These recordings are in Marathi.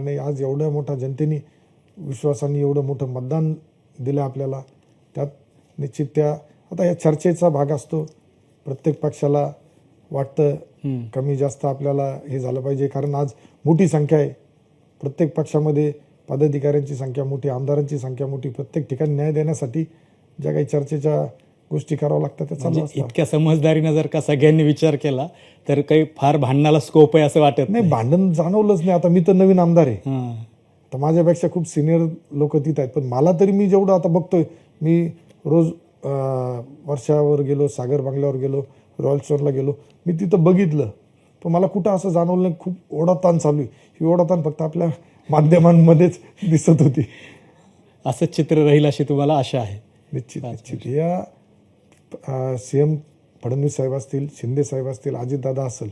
नाही आज एवढ्या मोठ्या जनतेने विश्वासाने एवढं मोठं मतदान दिलं आपल्याला. त्यात निश्चित त्या आता या चर्चेचा भाग असतो. प्रत्येक पक्षाला वाटतं. कमी जास्त आपल्याला हे झालं पाहिजे. कारण आज मोठी संख्या आहे. प्रत्येक पक्षामध्ये पदाधिकाऱ्यांची संख्या मोठी आमदारांची संख्या मोठी प्रत्येक ठिकाणी न्याय देण्यासाठी ज्या काही चर्चेच्या गोष्टी कराव्या लागतात त्या चालू म्हणजे असतात. इतक्या समजदारीनं जर का सगळ्यांनी विचार केला तर काही फार भांडणाला स्कोप आहे असं वाटत नाही भांडण जाणवलंच नाही. आता मी तर नवीन आमदार आहे. हां. तर माझ्यापेक्षा खूप सिनियर लोक तिथं आहेत. पण मला तरी मी जेवढं आता बघतोय मी रोज अं, वर्षावर गेलो सागर बंगल्यावर गेलो रॉयल स्टोअरला गेलो मी तिथं बघितलं. पण मला कुठं असं जाणवलं नाही खूप ओढाताण चालू आहे. ही ओढाताण फक्त आपल्या माध्यमांमध्येच दिसत होती. असं चित्र राहील अशी तुम्हाला आशा आहे. निश्चित निश्चित. या सी एम फडणवीस साहेब असतील शिंदे साहेब असतील अजितदादा असेल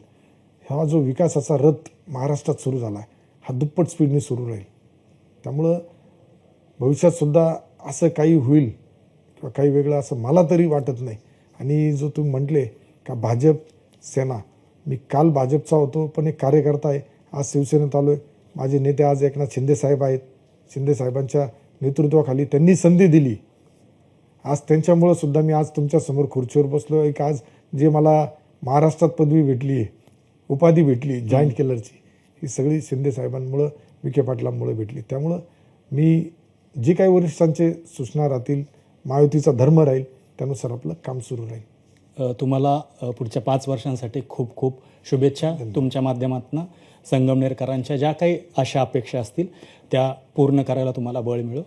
हा जो विकासाचा रथ महाराष्ट्रात सुरू झाला आहे हा दुप्पट स्पीडने सुरू राहील. त्यामुळं भविष्यातसुद्धा असं काही होईल किंवा काही वेगळं असं मला तरी वाटत नाही. आणि जो तुम्ही म्हटले का भाजप सेना मी काल भाजपचा होतो पण एक कार्यकर्ता आहे आज शिवसेनेत आलो आहे माझे नेते आज एकनाथ शिंदे साहेब आहेत. शिंदे साहेबांच्या नेतृत्वाखाली त्यांनी संधी दिली. आज त्यांच्यामुळं सुद्धा मी आज तुमच्यासमोर खुर्चीवर बसलो एक आज जे मला महाराष्ट्रात पदवी भेटली आहे उपाधी भेटली जॉईंट केलरची ही सगळी शिंदे साहेबांमुळं विखे पाटलांमुळे भेटली. त्यामुळं मी जे काही वरिष्ठांचे सूचना राहतील महायुतीचा धर्म राहील त्यानुसार आपलं काम सुरू राहील. तुम्हाला पुढच्या पाच वर्षांसाठी खूप खूप शुभेच्छा तुमच्या माध्यमातून. संगमनेरकरांच्या ज्या काही आशा अपेक्षा असतील त्या पूर्ण करायला तुम्हाला बळ मिळो